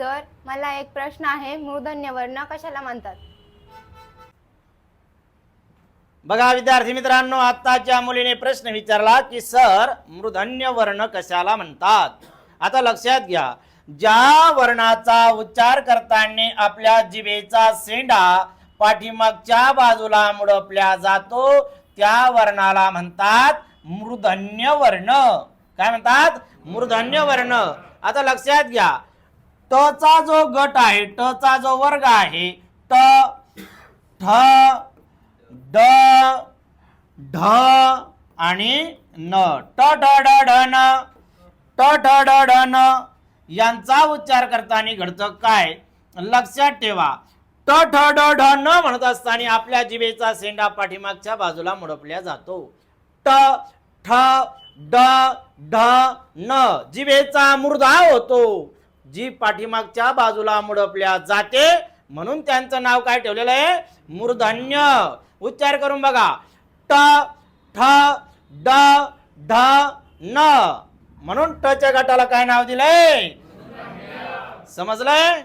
Sir मला एक प्रश्न आहे. मूर्धन्य वर्ण कशाला म्हणतात? बघा विद्यार्थी मित्रांनो आत्ताच्या मुलीने प्रश्न विचारला की सर मृधन्य वर्ण कशाला म्हणतात? आता लक्षात घ्या. ज्या वर्णाचा उच्चार करताना आपल्या जिभेचा सेंडा पाठीमागच्या बाजूला मुडपल्या जातो त्या वर्णाला म्हणतात मृधन्य वर्ण काय म्हणतात? मृधन्य वर्ण आता लक्षात घ्या. टचा जो गट आहे टचा जो वर्ग आहे ट ठ ड ढ आणि न. ट ढ ड ढ न. ट ढ ड ढ न. यांचा उच्चार करताना घडतं काय? लक्षात ठेवा. ट ठ ड ढ न म्हणत असताना आपल्या जिभेचा सेंडा पाठीमागच्या बाजूला मुडपल्या जातो. ट ठ ड ढ न. जिभेचा मुर्दा होतो. जी पाठीमागच्या बाजूला मुडपल्या जाते म्हणून त्यांचं नाव काय ठेवलेलं आहे? मूर्धन्य. उच्चार करून बघा. ट ठ ड ढ न. म्हणून टच्या गटाला काय नाव दिलंय? समजलंय?